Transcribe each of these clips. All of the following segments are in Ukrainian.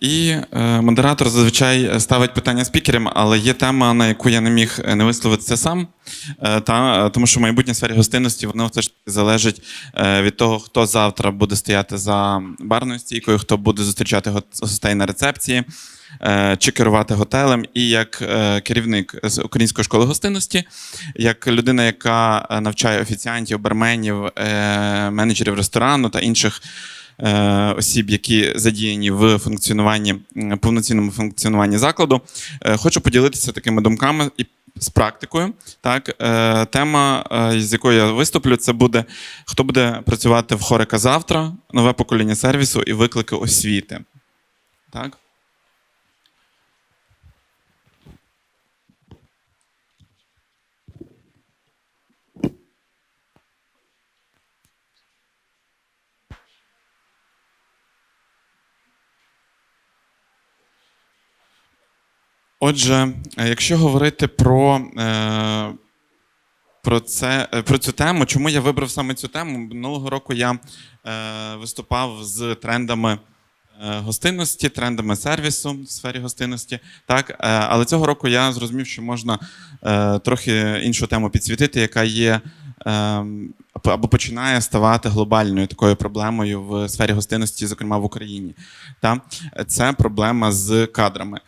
І е, модератор зазвичай ставить питання спікерам, але є тема, на яку я не міг не висловитися сам. Е, та, тому що майбутнє сфері гостинності воно все ж таки залежить е, від того, хто завтра буде стояти за барною стійкою, хто буде зустрічати гостей на рецепції. е, Чи керувати готелем, і як е, керівник з української школи гостинності, як людина, яка е, навчає офіціантів, барменів, менеджерів ресторану та інших осіб, які задіяні в функціонуванні повноцінному функціонуванні закладу. Е, Хочу поділитися такими думками і з практикою. Так, е, тема, е, з якою я виступлю, це буде хто буде працювати в Хорика завтра, нове покоління сервісу і виклики освіти. Так. Отже, якщо говорити про, е, про, це, е, про цю тему, чому я вибрав саме цю тему? Минулого року я е, виступав з трендами гостинності, трендами сервісу в сфері гостинності. Так, але цього року я зрозумів, що можна трохи іншу тему підсвітити, яка є. Або починає ставати глобальною такою проблемою в сфері гостинності, зокрема в Україні. Та? Це проблема з кадрами.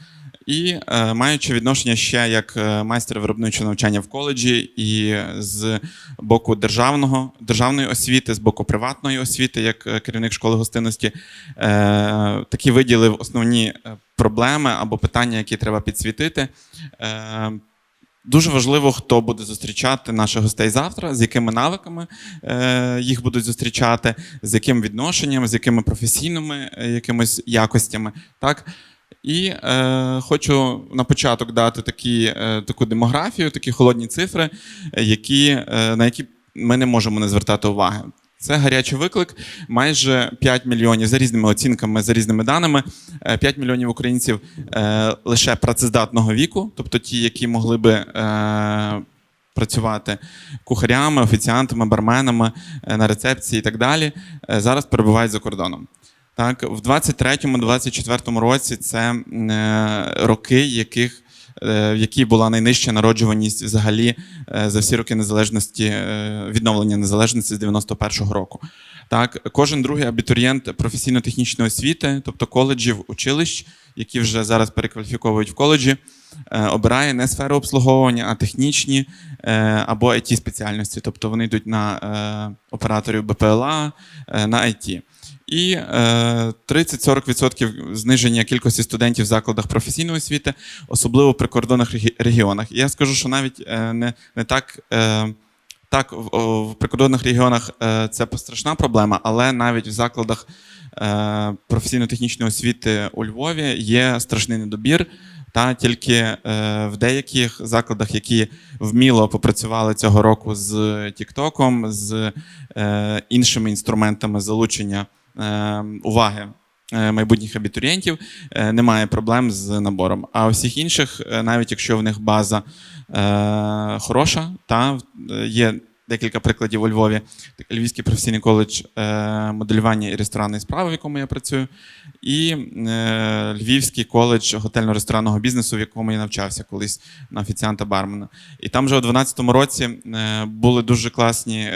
І е, маючи відношення ще як е, майстер виробничого навчання в коледжі, і з боку державного державної освіти, з боку приватної освіти, як е, керівник школи гостинності, такі виділив основні проблеми або питання, які треба підсвітити. Дуже важливо, хто буде зустрічати наших гостей завтра, з якими навиками їх будуть зустрічати, з яким відношенням, з якими професійними якимись якостями. Так? І е, хочу на початок дати такі, е, таку демографію, такі холодні цифри, е, які, е, на які ми не можемо не звертати уваги. Це гарячий виклик. Майже 5 мільйонів за різними оцінками, за різними даними. е, 5 мільйонів українців е, лише працездатного віку, тобто ті, які могли би е, працювати кухарями, офіціантами, барменами е, на рецепції і так далі, е, зараз перебувають за кордоном. Так, в 23-24 році це е, роки, яких, е, в які була найнижча народжуваність взагалі е, за всі роки незалежності, відновлення незалежності з 91-го року. Так, кожен другий абітурієнт професійно-технічної освіти, тобто коледжів, училищ, які вже зараз перекваліфіковують в коледжі, обирає не сферу обслуговування, а технічні або it спеціальності. Тобто вони йдуть на операторів БПЛА, на IT. І е, 30-40% зниження кількості студентів в закладах професійної освіти, особливо в прикордонних регіонах. Я скажу, що навіть е, не, не так. Е, так, в, прикордонних регіонах е, це страшна проблема, але навіть в закладах е, професійно-технічної освіти у Львові є страшний недобір. Та тільки е, в деяких закладах, які вміло попрацювали цього року з Тіктоком, з е, іншими інструментами залучення е, уваги е, майбутніх абітурієнтів, е, немає проблем з набором. А у всіх інших, е, навіть якщо в них база хороша, та є декілька прикладів у Львові. Львівський професійний коледж е, моделювання і ресторанної справи, в якому я працюю, і е, Львівський коледж готельно-ресторанного бізнесу, в якому я навчався колись на офіціанта бармена. І там вже у 2012 році е, були дуже класні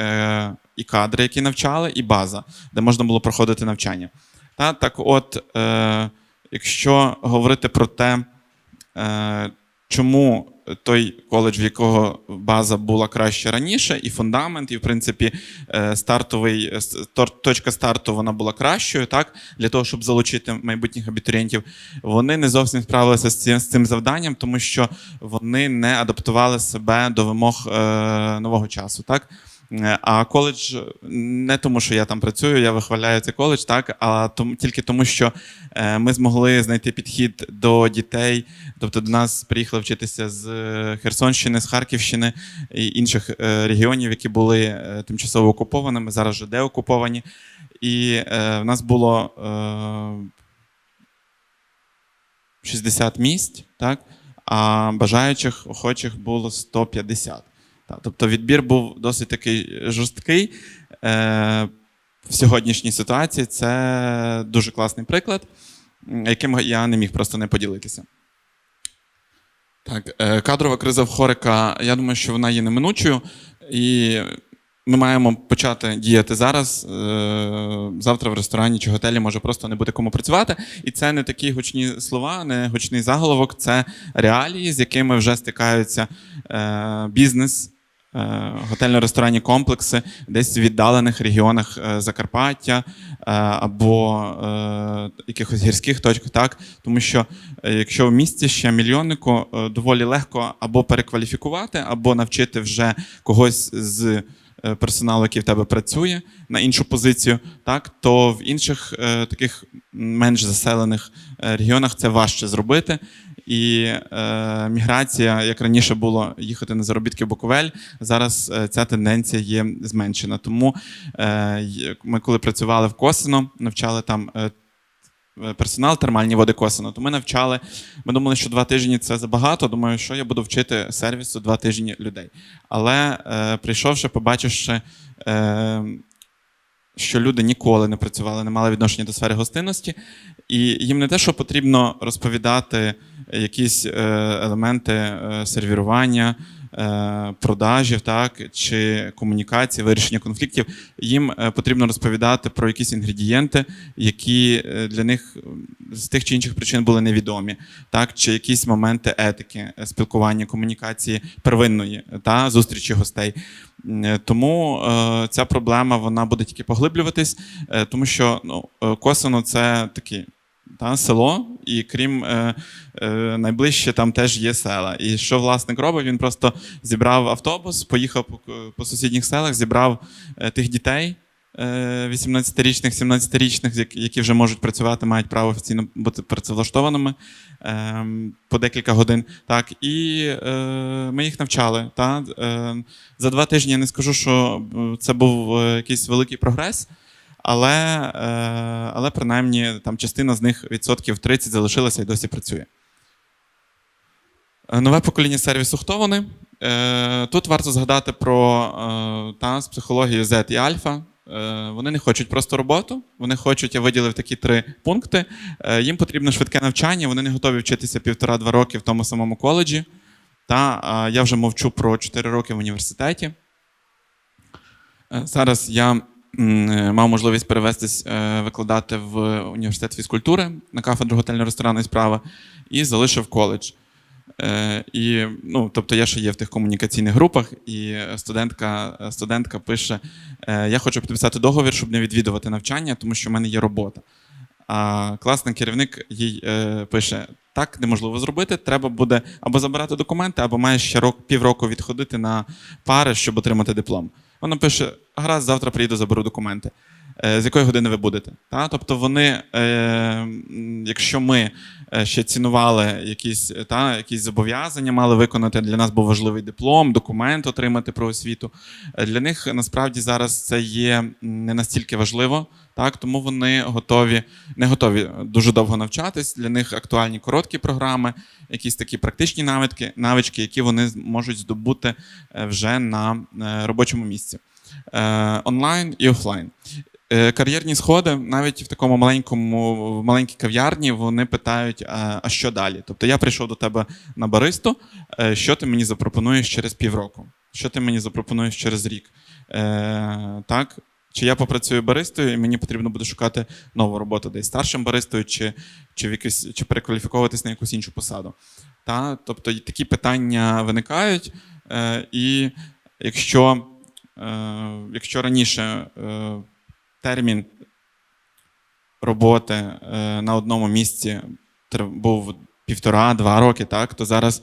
і кадри, які навчали, і база, де можна було проходити навчання. Та, так от, якщо говорити про те, чому той коледж, в якого база була краще раніше, і фундамент, і в принципі е, стартовий е, точка старту вона була кращою, так для того, щоб залучити майбутніх абітурієнтів. Вони не зовсім справилися з цим, з цим завданням, тому що вони не адаптували себе до вимог е, нового часу. Так. Е, А коледж не тому, що я там працюю, я вихваляю цей коледж, так, а тому, тільки тому, що е, ми змогли знайти підхід до дітей. Тобто до нас приїхали вчитися з е, Херсонщини, з Харківщини і інших регіонів, які були тимчасово окупованими, зараз вже деокуповані. І в нас було е, 60 місць, так, а бажаючих охочих було 150. Тобто відбір був досить такий жорсткий. Е, в сьогоднішній ситуації це дуже класний приклад. яким я не міг просто не поділитися. Так, е, кадрова криза в Хорика, я думаю, що вона є неминучою, і ми маємо почати діяти зараз. Е, Завтра в ресторані чи готелі може просто не бути кому працювати. І це не такі гучні слова, не гучний заголовок, це реалії, з якими вже стикаються бізнес. Е, Готельно-ресторанні комплекси десь в віддалених регіонах е, Закарпаття е, або якихось гірських точках, так тому що якщо в місті ще мільйоннику доволі легко або перекваліфікувати, або навчити вже когось з персоналу, який в тебе працює, на іншу позицію, так то в інших таких менш заселених регіонах це важче зробити. І е, міграція, як раніше було їхати на заробітки в Буковель, зараз е, ця тенденція є зменшена. Тому е, ми, коли працювали в Косино, навчали там е, е, персонал термальні води Косино, то ми навчали. Ми думали, що два тижні це забагато. Думаю, що я буду вчити сервісу два тижні людей. Але е, прийшовши, побачивши. Е, що люди ніколи не працювали, не мали відношення до сфери гостинності, і їм не те, що потрібно розповідати якісь е, елементи е, сервірування, продажів, так, чи комунікації, вирішення конфліктів. Їм е, потрібно розповідати про якісь інгредієнти, які е, для них з тих чи інших причин були невідомі, так, чи якісь моменти етики, е, спілкування, комунікації первинної та зустрічі гостей. Е, Тому е, ця проблема вона буде тільки поглиблюватись, е, тому що ну, е, це таке та, село, і крім е, е, найближче там теж є села. І що власник робить? Він просто зібрав автобус, поїхав по, по сусідніх селах, зібрав е, тих дітей. е, 18-річних, 17-річних, які вже можуть працювати, мають право офіційно бути працевлаштованими ем, по декілька годин. Так, і е, ми їх навчали. Та? Е, за два тижні я не скажу, що е, це був е, якийсь великий прогрес, але, е, але принаймні там частина з них відсотків 30 залишилася і досі працює. Е, Нове покоління сервісу хто вони? Е, Тут варто згадати про та, з психологією Z і Альфа. Вони не хочуть просто роботу, вони хочуть, я виділив такі три пункти. Їм потрібно швидке навчання, вони не готові вчитися півтора-два роки в тому самому коледжі. Та я вже мовчу про 4 роки в університеті. Зараз я мав можливість перевестись е, викладати в університет фізкультури на кафедру готельно-ресторанної справи і залишив коледж. Е, І, ну, тобто я ще є в тих комунікаційних групах, і студентка, студентка пише: е, Я хочу підписати договір, щоб не відвідувати навчання, тому що в мене є робота. А класний керівник їй е, пише: так неможливо зробити. Треба буде або забирати документи, або маєш ще рок, півроку відходити на пари, щоб отримати диплом. Вона пише: гаразд, завтра приїду, заберу документи. Е, з якої години ви будете? Та? Тобто вони, е, якщо ми е, ще цінували якісь, та, якісь зобов'язання, мали виконати, для нас був важливий диплом, документ отримати про освіту. Для них насправді зараз це є не настільки важливо, так? тому вони готові, не готові дуже довго навчатись. Для них актуальні короткі програми, якісь такі практичні навички, навички які вони можуть здобути е, вже на е, робочому місці. Е, Онлайн і офлайн. Е, Кар'єрні сходи навіть в такому маленькому, в маленькій кав'ярні вони питають, а, що далі? Тобто я прийшов до тебе на баристу, е, що ти мені запропонуєш через півроку? Що ти мені запропонуєш через рік? Е, так? Чи я попрацюю баристою, і мені потрібно буде шукати нову роботу десь старшим баристою, чи, чи, в якусь, чи перекваліфіковуватись на якусь іншу посаду. Та? Тобто такі питання виникають, е, і якщо, е, якщо раніше е, термін роботи е, на одному місці був півтора-два роки, так, то зараз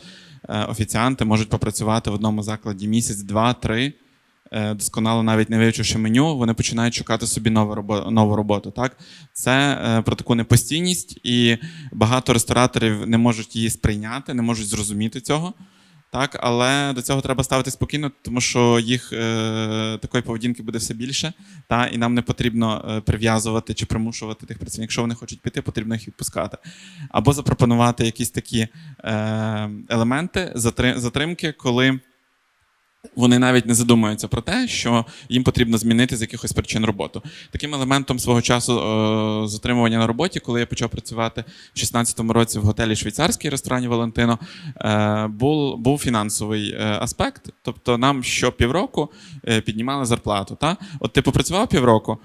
е, офіціанти можуть попрацювати в одному закладі місяць, два, три. е, Досконало навіть не вивчивши меню, вони починають шукати собі нову роботу. Нову роботу так? Це е, про таку непостійність, і багато рестораторів не можуть її сприйняти, не можуть зрозуміти цього. Так, але до цього треба ставити спокійно, тому що їх е, такої поведінки буде все більше, та, і нам не потрібно е, прив'язувати чи примушувати тих працівників. Якщо вони хочуть піти, потрібно їх відпускати. Або запропонувати якісь такі е, елементи затримки, коли Вони навіть не задумуються про те, що їм потрібно змінити з якихось причин роботу. Таким елементом свого часу е, затримування на роботі, коли я почав працювати в 16-му році в готелі швейцарський ресторані Валентино, е, був, був фінансовий е, аспект. Тобто нам що півроку е, піднімали зарплату. Та? От ти попрацював півроку,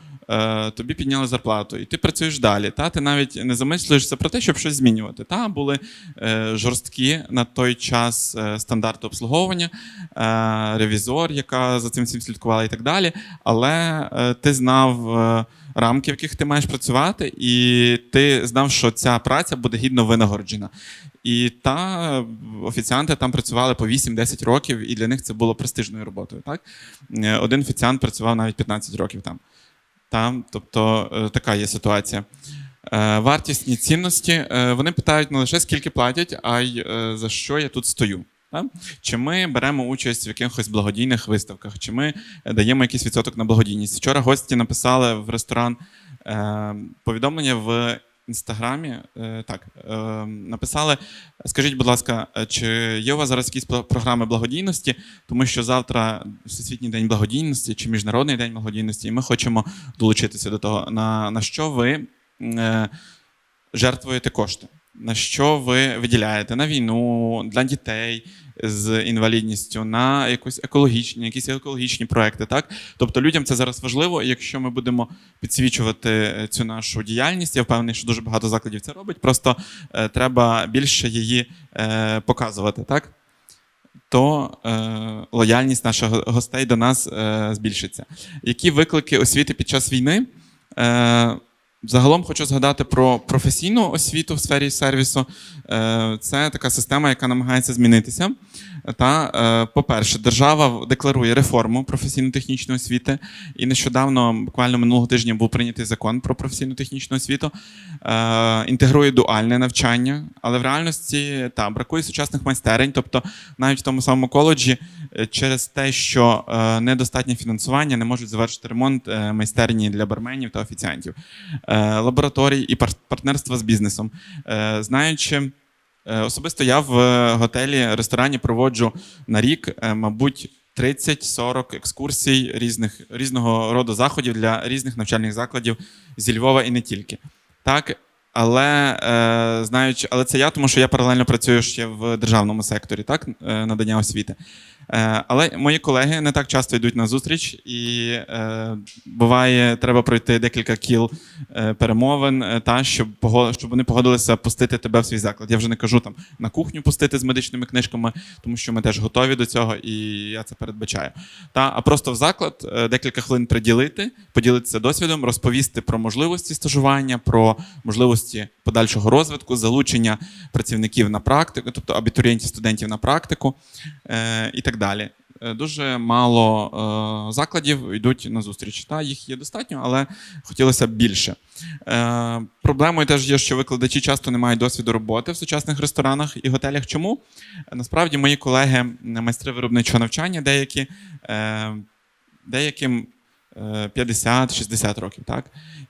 тобі підняли зарплату, і ти працюєш далі. Та? Ти навіть не замислюєшся про те, щоб щось змінювати. Та? Були е, жорсткі на той час е, стандарти обслуговування, е, ревізор, яка за цим всім слідкувала і так далі. Але е, ти знав е, рамки, в яких ти маєш працювати, і ти знав, що ця праця буде гідно винагороджена. І та офіціанти там працювали по 8-10 років, і для них це було престижною роботою. Так? Е, Один офіціант працював навіть 15 років там. Там, тобто е, така є ситуація. Е, Вартісні цінності е, вони питають не лише скільки платять, а й за що я тут стою. Чи ми беремо участь в якихось благодійних виставках, чи ми даємо якийсь відсоток на благодійність. Вчора гості написали в ресторан повідомлення в інстаграмі. Е, так, е, написали: скажіть, будь ласка, е, чи є у вас зараз якісь програми благодійності, тому що завтра Всесвітній день благодійності чи Міжнародний день благодійності, і ми хочемо долучитися до того, на, на що ви жертвуєте кошти. На що ви виділяєте? На війну, для дітей з інвалідністю, на якось екологічні, якісь екологічні проекти. Так? Тобто людям це зараз важливо, якщо ми будемо підсвічувати е, цю нашу діяльність, я впевнений, що дуже багато закладів це робить. Просто е, треба більше її е, показувати, так? То е, лояльність наших гостей до нас е, збільшиться. Які виклики освіти під час війни? Е, Загалом хочу згадати про професійну освіту в сфері сервісу. Е, Це така система, яка намагається змінитися. Та, е, по-перше, держава декларує реформу професійно-технічної освіти. І нещодавно, буквально минулого тижня, був прийнятий закон про професійно-технічну освіту. Е, Інтегрує дуальне навчання, але в реальності та, бракує сучасних майстерень. Тобто, навіть в тому самому коледжі, через те, що недостатнє фінансування, не можуть завершити ремонт майстерні для барменів та офіціантів лабораторій і партнерства з бізнесом. Е, Знаючи, е, особисто я в е, готелі, ресторані проводжу на рік, е, мабуть, 30-40 екскурсій різних, різного роду заходів для різних навчальних закладів зі Львова і не тільки. Так, але е, знаючи, але це я, тому що я паралельно працюю ще в державному секторі, так, е, надання освіти. Е, але мої колеги не так часто йдуть на зустріч, і буває, треба пройти декілька кіл перемовин, та щоб щоб вони погодилися пустити тебе в свій заклад. Я вже не кажу там на кухню пустити з медичними книжками, тому що ми теж готові до цього, і я це передбачаю. Та а просто в заклад декілька хвилин приділити, поділитися досвідом, розповісти про можливості стажування, про можливості подальшого розвитку, залучення працівників на практику, тобто абітурієнтів, студентів на практику е, і так далі. Е, Дуже мало е, закладів йдуть на зустріч. Та їх є достатньо, але хотілося б більше. Проблемою теж є, що викладачі часто не мають досвіду роботи в сучасних ресторанах і готелях. Чому? Насправді, мої колеги майстри виробничого навчання, деякі, деяким 50-60 років. Так?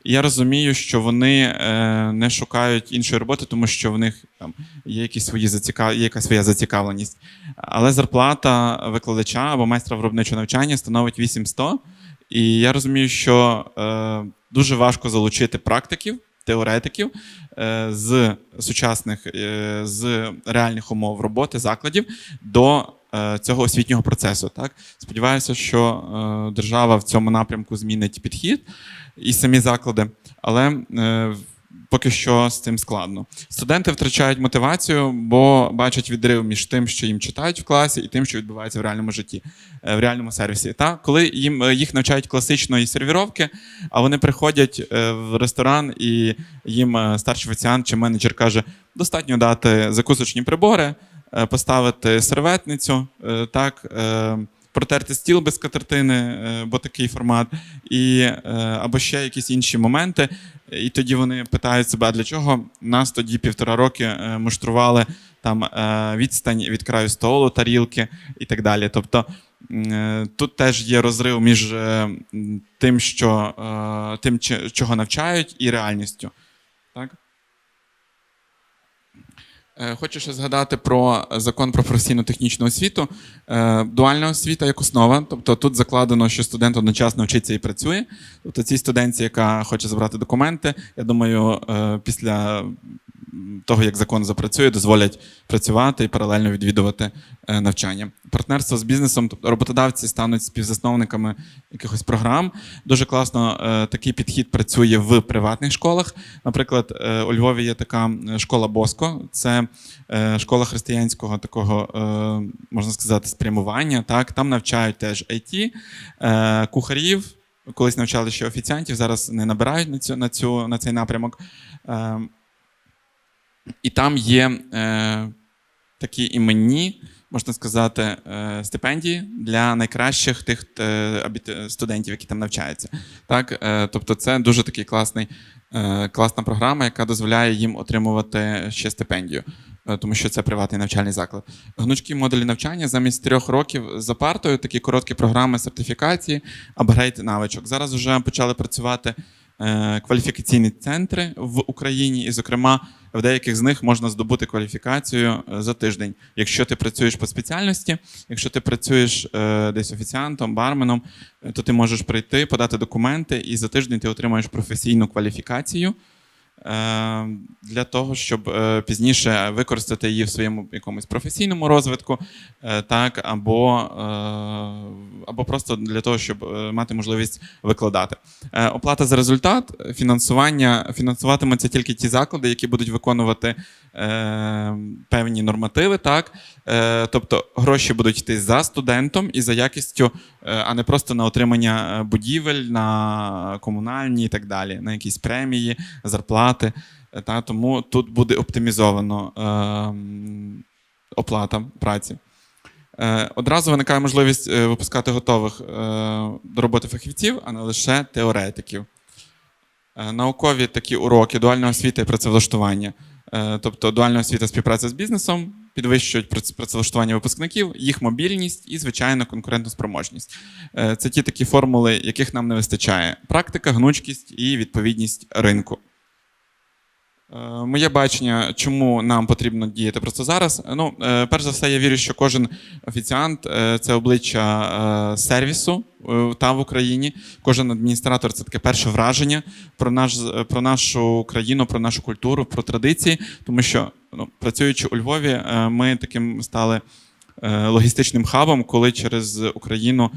І я розумію, що вони е, не шукають іншої роботи, тому що в них там є якісь свої зацікав... є якась своя зацікавленість. Але зарплата викладача або майстра виробничого навчання становить 8100. І я розумію, що е, дуже важко залучити практиків, теоретиків е, з сучасних, е, з реальних умов роботи закладів до е, цього освітнього процесу. Так? Сподіваюся, що держава в цьому напрямку змінить підхід і самі заклади, але е, поки що з цим складно. Студенти втрачають мотивацію, бо бачать відрив між тим, що їм читають в класі, і тим, що відбувається в реальному житті, е, в реальному сервісі. Та коли їм е, їх навчають класичної сервіровки, а вони приходять е, в ресторан, і їм старший офіціант чи менеджер каже: достатньо дати закусочні прибори, поставити серветницю, так. Протерти стіл без скатертини, е, бо такий формат, і, е, або ще якісь інші моменти. І тоді вони питають себе, а для чого нас тоді півтора роки е, муштрували там відстань від краю столу, тарілки і так далі. Тобто тут теж є розрив між тим, що, тим, чого навчають, і реальністю. Так? Е, Хочу ще згадати про закон про професійно-технічну освіту. Е, Дуальна освіта як основа. Тобто тут закладено, що студент одночасно вчиться і працює. Тобто цій студентці, яка хоче забрати документи, я думаю, е, після того, як закон запрацює, дозволять працювати і паралельно відвідувати е, навчання. Партнерство з бізнесом, тобто роботодавці стануть співзасновниками якихось програм. Дуже класно е, такий підхід працює в приватних школах. Наприклад, е, у Львові є така е, школа Боско, це е, школа християнського такого, е, можна сказати, спрямування. Так, там навчають теж IT, е, кухарів. Колись навчали ще офіціантів, зараз не набирають на цю на цю на цей напрямок. І там є такі іменні, можна сказати, стипендії для найкращих тих студентів, які там навчаються. Так? Тобто, це дуже такий класний, класна програма, яка дозволяє їм отримувати ще стипендію, е, тому що це приватний навчальний заклад. Гнучкі модулі навчання замість трьох років за партою, такі короткі програми сертифікації, апгрейд навичок. Зараз вже почали працювати е, кваліфікаційні центри в Україні, і, зокрема, в деяких з них можна здобути кваліфікацію е, за тиждень. Якщо ти працюєш по спеціальності, якщо ти працюєш е, десь офіціантом, барменом, е, то ти можеш прийти, подати документи, і за тиждень ти отримаєш професійну кваліфікацію. Е, Для того, щоб е, пізніше використати її в своєму якомусь професійному розвитку, е, так, або, або просто для того, щоб мати можливість викладати. Оплата за результат, фінансування фінансуватимуться тільки ті заклади, які будуть виконувати певні нормативи, так тобто гроші будуть йти за студентом і за якістю, а не просто на отримання будівель, на комунальні і так далі, на якісь премії, зарплати. Е, Та тому тут буде оптимізовано е, оплата праці. Е, Одразу виникає можливість е, випускати готових е, до роботи фахівців, а не лише теоретиків. Е, Наукові такі уроки, дуальна освіта і працевлаштування. Е, Тобто дуальна освіта співпраця з бізнесом, підвищують працевлаштування випускників, їх мобільність і, звичайно, конкурентоспроможність. Е, Це ті такі формули, яких нам не вистачає: практика, гнучкість і відповідність ринку. Е, Моє бачення, чому нам потрібно діяти просто зараз. Ну, е, перш за все, я вірю, що кожен офіціант е, це обличчя е, сервісу е, та в Україні. Кожен адміністратор це таке перше враження про наш про нашу країну, про нашу культуру, про традиції. Тому що ну, працюючи у Львові, е, ми таким стали е, логістичним хабом, коли через Україну,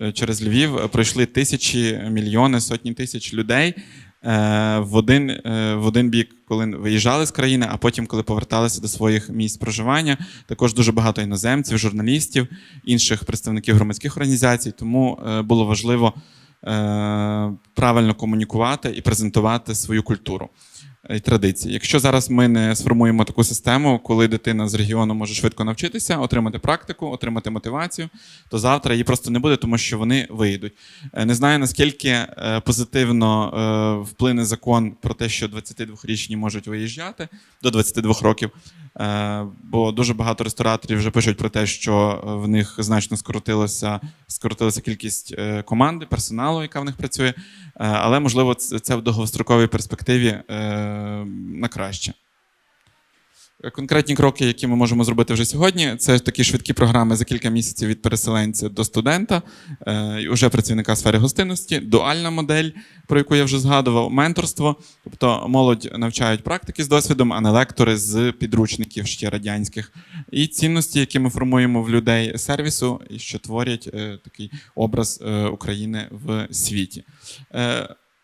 е, через Львів е, пройшли тисячі, мільйони, сотні тисяч людей е, в один, е, в один бік, коли виїжджали з країни, а потім, коли поверталися до своїх місць проживання. Також дуже багато іноземців, журналістів, інших представників громадських організацій. Тому е, було важливо е, правильно комунікувати і презентувати свою культуру і традиції. Якщо зараз ми не сформуємо таку систему, коли дитина з регіону може швидко навчитися, отримати практику, отримати мотивацію, то завтра її просто не буде, тому що вони виїдуть. Е, Не знаю наскільки е, позитивно е, вплине закон про те, що 22-річні можуть виїжджати до 22 років. Е, Бо дуже багато рестораторів вже пишуть про те, що в них значно скоротилося, скоротилася кількість е, команди, персоналу, яка в них працює. Е, Але можливо, це в довгостроковій перспективі е, на краще. Конкретні кроки, які ми можемо зробити вже сьогодні, це такі швидкі програми за кілька місяців від переселенця до студента, е, і уже працівника сфери гостинності, дуальна модель, про яку я вже згадував, менторство. Тобто молодь навчають практики з досвідом, а не лектори з підручників ще радянських. І цінності, які ми формуємо в людей сервісу, і що творять е, такий образ е, України в світі.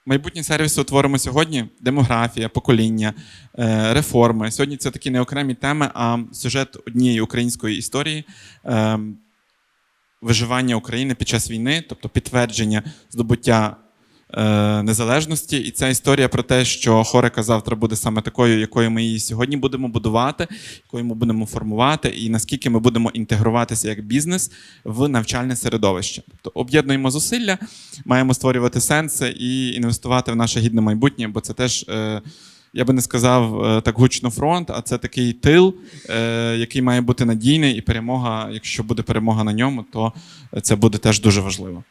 Майбутні сервіси утворимо сьогодні: демографія, покоління, е, реформи. Сьогодні це такі не окремі теми, а сюжет однієї української історії. е, Виживання України під час війни, тобто підтвердження здобуття незалежності. І ця історія про те, що Хорика завтра буде саме такою, якою ми її сьогодні будемо будувати, якою ми будемо формувати, і наскільки ми будемо інтегруватися як бізнес в навчальне середовище. Тобто об'єднуємо зусилля, маємо створювати сенси і інвестувати в наше гідне майбутнє, бо це теж. Е, я би не сказав е, так гучно фронт, а це такий тил, е, який має бути надійний, і перемога, якщо буде перемога на ньому, то це буде теж дуже важливо.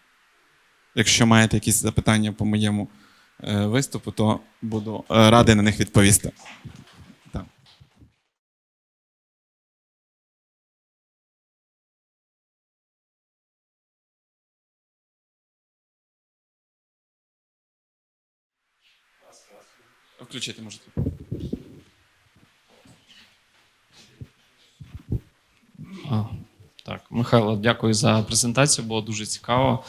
Якщо маєте якісь запитання по моєму е, виступу, то буду е, радий на них відповісти. Включити можете. А. Михайло, дякую за презентацію. Було дуже цікаво.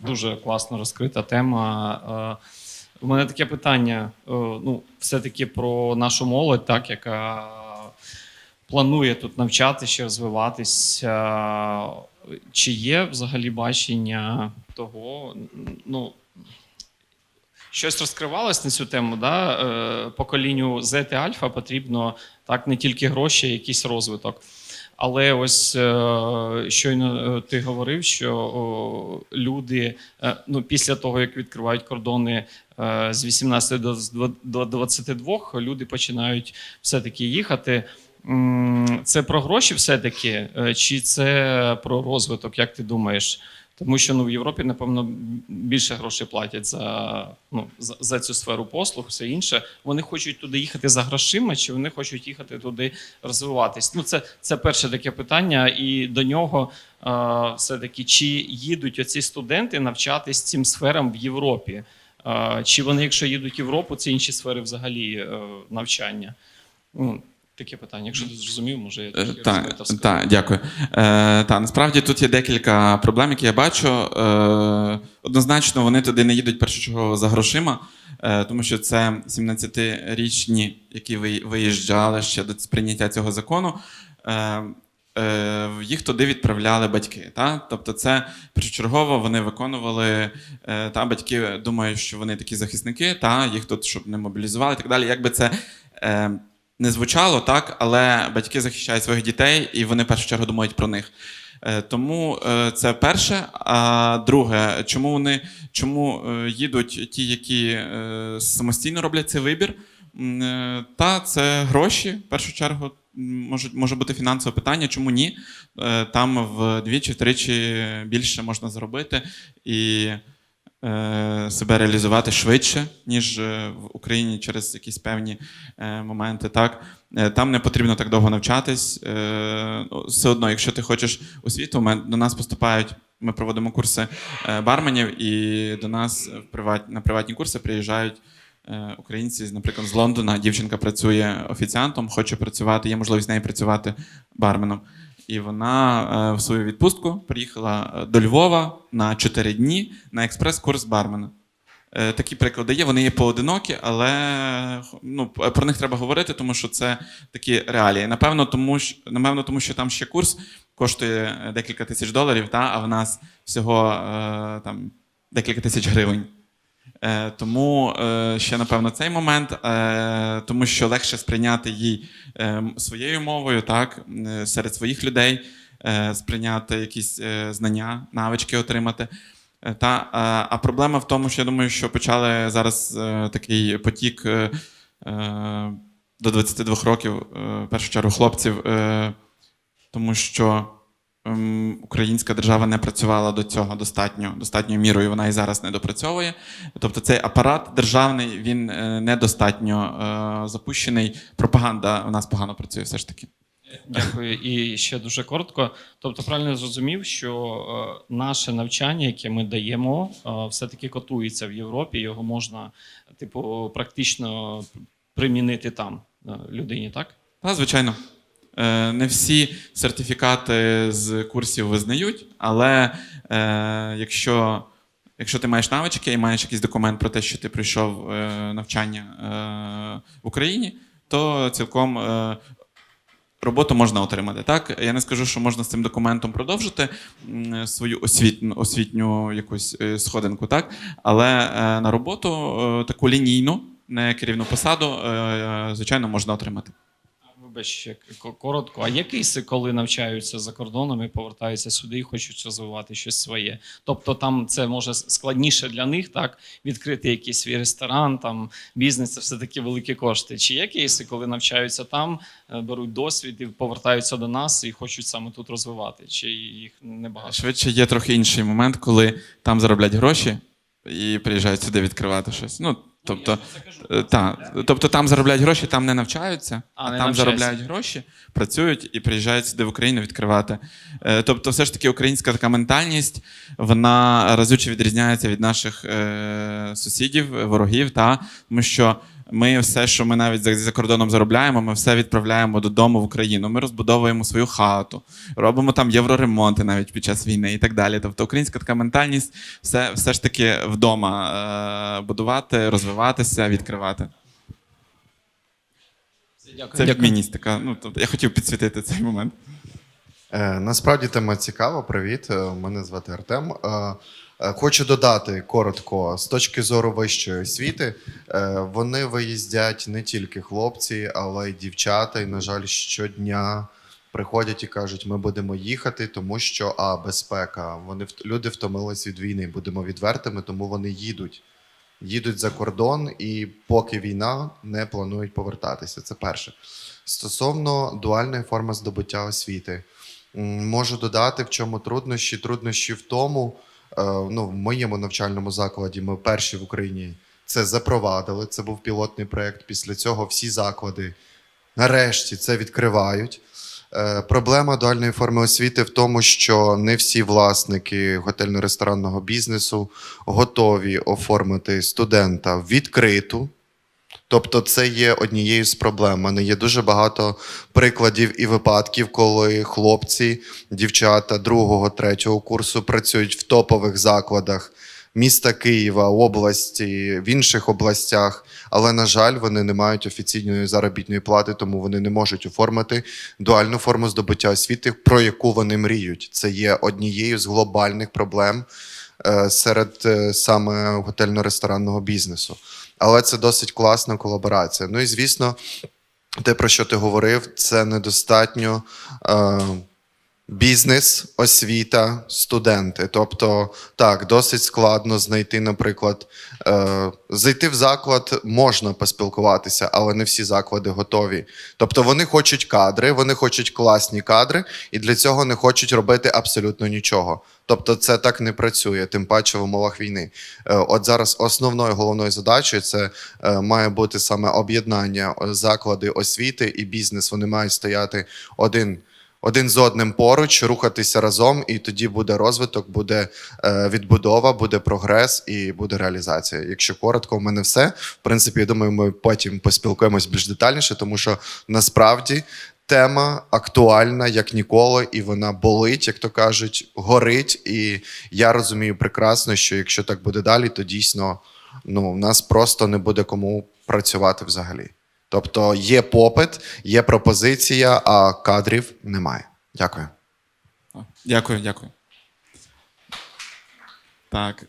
Дуже класно розкрита тема. У мене таке питання: е, ну, все-таки про нашу молодь, так, яка планує тут навчатися, розвиватись. А, Чи є взагалі бачення того? Ну, щось розкривалось на цю тему, да? Е, поколінню Z і Альфа потрібно так не тільки гроші, а якийсь розвиток. Але ось е, щойно е, ти говорив, що люди е, ну, після того, як відкривають кордони з 18 до з дв- до 22, люди починають все-таки їхати. Це про гроші все-таки, е, чи це про розвиток, як ти думаєш? Тому що ну, в Європі, напевно, більше грошей платять за, ну, за, за цю сферу послуг, все інше. Вони хочуть туди їхати за грошима, чи вони хочуть їхати туди розвиватись? Ну, це, це перше таке питання, і до нього е, все-таки чи їдуть оці студенти навчатись цим сферам в Європі? Е, чи вони, якщо їдуть в Європу, це інші сфери взагалі е, навчання? Ну, таке питання. Якщо ти зрозумів, може я Е, трохи Так, так, дякую. Е, та, насправді тут є декілька проблем, які я бачу. Е, однозначно, вони туди не їдуть першочергово за грошима, е, тому що це 17-річні, які ви- виїжджали ще до прийняття цього закону. Е, е, їх туди відправляли батьки. Та? Тобто, це першочергово вони виконували. Е, та батьки думають, що вони такі захисники, та їх тут щоб не мобілізували і так далі. Якби це. Е, не звучало так, але батьки захищають своїх дітей, і вони в першу чергу думають про них. Е, Тому е, це перше. А друге, чому вони чому е, їдуть ті, які самостійно роблять цей вибір? Та це гроші. В першу чергу М, може, бути фінансове питання, чому ні? Там вдвічі-тричі більше можна зробити і себе реалізувати швидше, ніж е, в Україні через якісь певні е, моменти. Так? Е, Там не потрібно так довго навчатись. Е, ну, Все одно, якщо ти хочеш освіту, ми, до нас поступають. Ми проводимо курси е, барменів, і до нас на приватні курси приїжджають е, українці, наприклад, з Лондона. Дівчинка працює офіціантом, хоче працювати, є можливість з нею працювати барменом. І вона е, в свою відпустку приїхала е, до Львова на 4 дні на експрес-курс бармена. Е, Такі приклади є, вони є поодинокі, але ну, про них треба говорити, тому що це такі реалії. Напевно, тому, що, напевно, тому що там ще курс коштує декілька тисяч доларів, та, а в нас всього там, декілька тисяч гривень. Е, тому е, ще, напевно, цей момент, е, тому що легше сприйняти їй е, своєю мовою, так, е, серед своїх людей, е, сприйняти якісь е, знання, навички отримати. Е, Та, е, а проблема в тому, що я думаю, що почали зараз е, такий потік е, е, до 22 років, е, в першу чергу, хлопців, е, тому що українська держава не працювала до цього достатньо, достатньою мірою, вона і зараз не допрацьовує. Тобто цей апарат державний він е, недостатньо е, запущений. Пропаганда у нас погано працює все ж таки. Дякую. І ще дуже коротко. Тобто, правильно зрозумів, що е, наше навчання, яке ми даємо, е, все-таки котується в Європі. Його можна, типу, практично примінити там людині, так? Та, звичайно. Е, Не всі сертифікати з курсів визнають, але е, якщо, якщо ти маєш навички і маєш якийсь документ про те, що ти пройшов е, навчання в Україні, то цілком роботу можна отримати. Так? Я не скажу, що можна з цим документом продовжити свою освітню, освітню якусь сходинку, так? але на роботу таку лінійну, не керівну посаду, звичайно, можна отримати. Вибач, коротко. А є кейси, коли навчаються за кордоном і повертаються сюди і хочуть розвивати щось своє? Тобто там це може складніше для них, так відкрити якийсь свій ресторан, там бізнес, це все таки великі кошти. Чи є кейси, коли навчаються там, е, беруть досвід і повертаються до нас і хочуть саме тут розвивати? Чи їх небагато? Швидше є трохи інший момент, коли там зароблять гроші і приїжджають сюди відкривати щось. Ну, тобто, е, та, тобто там заробляють гроші, там не навчаються, А, а, не там заробляють гроші, працюють і приїжджають сюди в Україну відкривати. Е, Тобто, все ж таки, українська така ментальність, вона разюче відрізняється від наших е, сусідів, ворогів, та? тому що Ми все, що ми навіть за, за кордоном заробляємо, ми все відправляємо додому в Україну. Ми розбудовуємо свою хату, робимо там євроремонти навіть під час війни і так далі. Тобто українська така ментальність все, все ж таки вдома е, будувати, розвиватися, відкривати. Це відмінність Ну, тобто я хотів підсвітити цей момент. Е, Насправді тема цікава. Привіт, е, мене звати Артем. Е, Хочу додати коротко, з точки зору вищої освіти, е, вони виїздять не тільки хлопці, але й дівчата. І, на жаль, щодня приходять і кажуть, ми будемо їхати, тому що а безпека. Вони люди втомились від війни. Будемо відвертими, тому вони їдуть. Їдуть за кордон, і поки війна не планують повертатися. Це перше. Стосовно дуальної форми здобуття освіти. Можу додати, в чому труднощі. Труднощі в тому, е, ну, в моєму навчальному закладі ми перші в Україні це запровадили. Це був пілотний проєкт. Після цього всі заклади нарешті це відкривають. Е, Проблема дуальної форми освіти в тому, що не всі власники готельно-ресторанного бізнесу готові оформити студента відкриту. Тобто, це є однією з проблем. У мене є дуже багато прикладів і випадків, коли хлопці, дівчата другого, третього курсу працюють в топових закладах міста Києва, області, в інших областях, але, на жаль, вони не мають офіційної заробітної плати, тому вони не можуть оформити дуальну форму здобуття освіти, про яку вони мріють. Це є однією з глобальних проблем е, серед е, саме готельно-ресторанного бізнесу. Але це досить класна колаборація. Ну і звісно, те, про що ти говорив, це недостатньо е, бізнес, освіта, студенти. Тобто, так, досить складно знайти, наприклад, е, зайти в заклад можна поспілкуватися, але не всі заклади готові. Тобто вони хочуть кадри, вони хочуть класні кадри, і для цього не хочуть робити абсолютно нічого. Тобто це так не працює, тим паче в умовах війни. Е, От зараз основною головною задачею це е, має бути саме об'єднання заклади освіти і бізнес. Вони мають стояти один. Один з одним поруч, рухатися разом, і тоді буде розвиток, буде е, відбудова, буде прогрес і буде реалізація. Якщо коротко, у мене все. В принципі, я думаю, ми потім поспілкуємось більш детальніше, тому що насправді тема актуальна як ніколи, і вона болить, як то кажуть, горить. І я розумію прекрасно, що якщо так буде далі, то дійсно ну, у нас просто не буде кому працювати взагалі. Тобто є попит, є пропозиція, а кадрів немає. Дякую. Дякую, дякую. Так.